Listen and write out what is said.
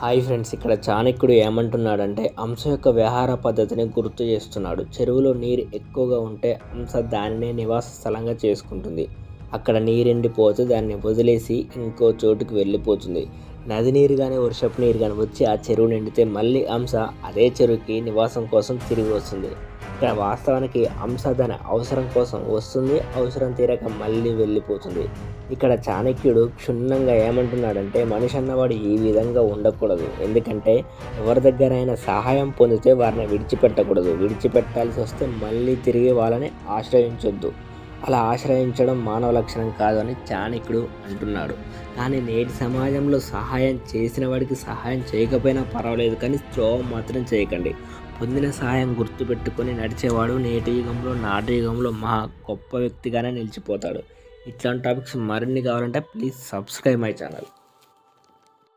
Hi friends ఇక్కడ చాణక్యుడు ఏమంటున్నాడంటే అంశ యొక్క వ్యవహార పద్ధతిని గుర్తు చేస్తున్నాడు. చెరువులో నీరు ఎక్కువగా ఉంటే అంశ దానినే నివాస స్థలంగా చేసుకుంటుంది. అక్కడ నీరెండిపోతే దాన్ని వదిలేసి ఇంకో చోటుకి వెళ్ళిపోతుంది. నది నీరు కానీ వర్షపు నీరు కానీ వచ్చి ఆ చెరువు నిండితే మళ్ళీ అంశ అదే చెరువుకి నివాసం కోసం తిరిగి వస్తుంది. వాస్తవానికి అంశ దాని అవసరం కోసం వస్తుంది అవసరం తీరక మళ్ళీ వెళ్ళిపోతుంది. ఇక్కడ చాణక్యుడు క్షుణ్ణంగా ఏమంటున్నాడంటే మనిషి అన్నవాడు ఈ విధంగా ఉండకూడదు. ఎందుకంటే ఎవరి దగ్గరైనా సహాయం పొందితే వారిని విడిచిపెట్టకూడదు. విడిచిపెట్టాల్సి వస్తే మళ్ళీ తిరిగి వాళ్ళని ఆశ్రయించొద్దు. అలా ఆశ్రయించడం మానవ లక్షణం కాదు అని చాణక్యుడు అంటున్నాడు. కానీ నేటి సమాజంలో సహాయం చేసిన వాడికి సహాయం చేయకపోయినా పర్వాలేదు కానీ ద్రోహం మాత్రం చేయకండి. పొందిన సహాయం గుర్తుపెట్టుకొని నడిచేవాడు నేటి యుగంలో నాటి యుగంలో మహా గొప్ప వ్యక్తిగానే నిలిచిపోతాడు. ఇట్లాంటి టాపిక్స్ మరిన్ని కావాలంటే ప్లీజ్ సబ్స్క్రైబ్ మై ఛానల్.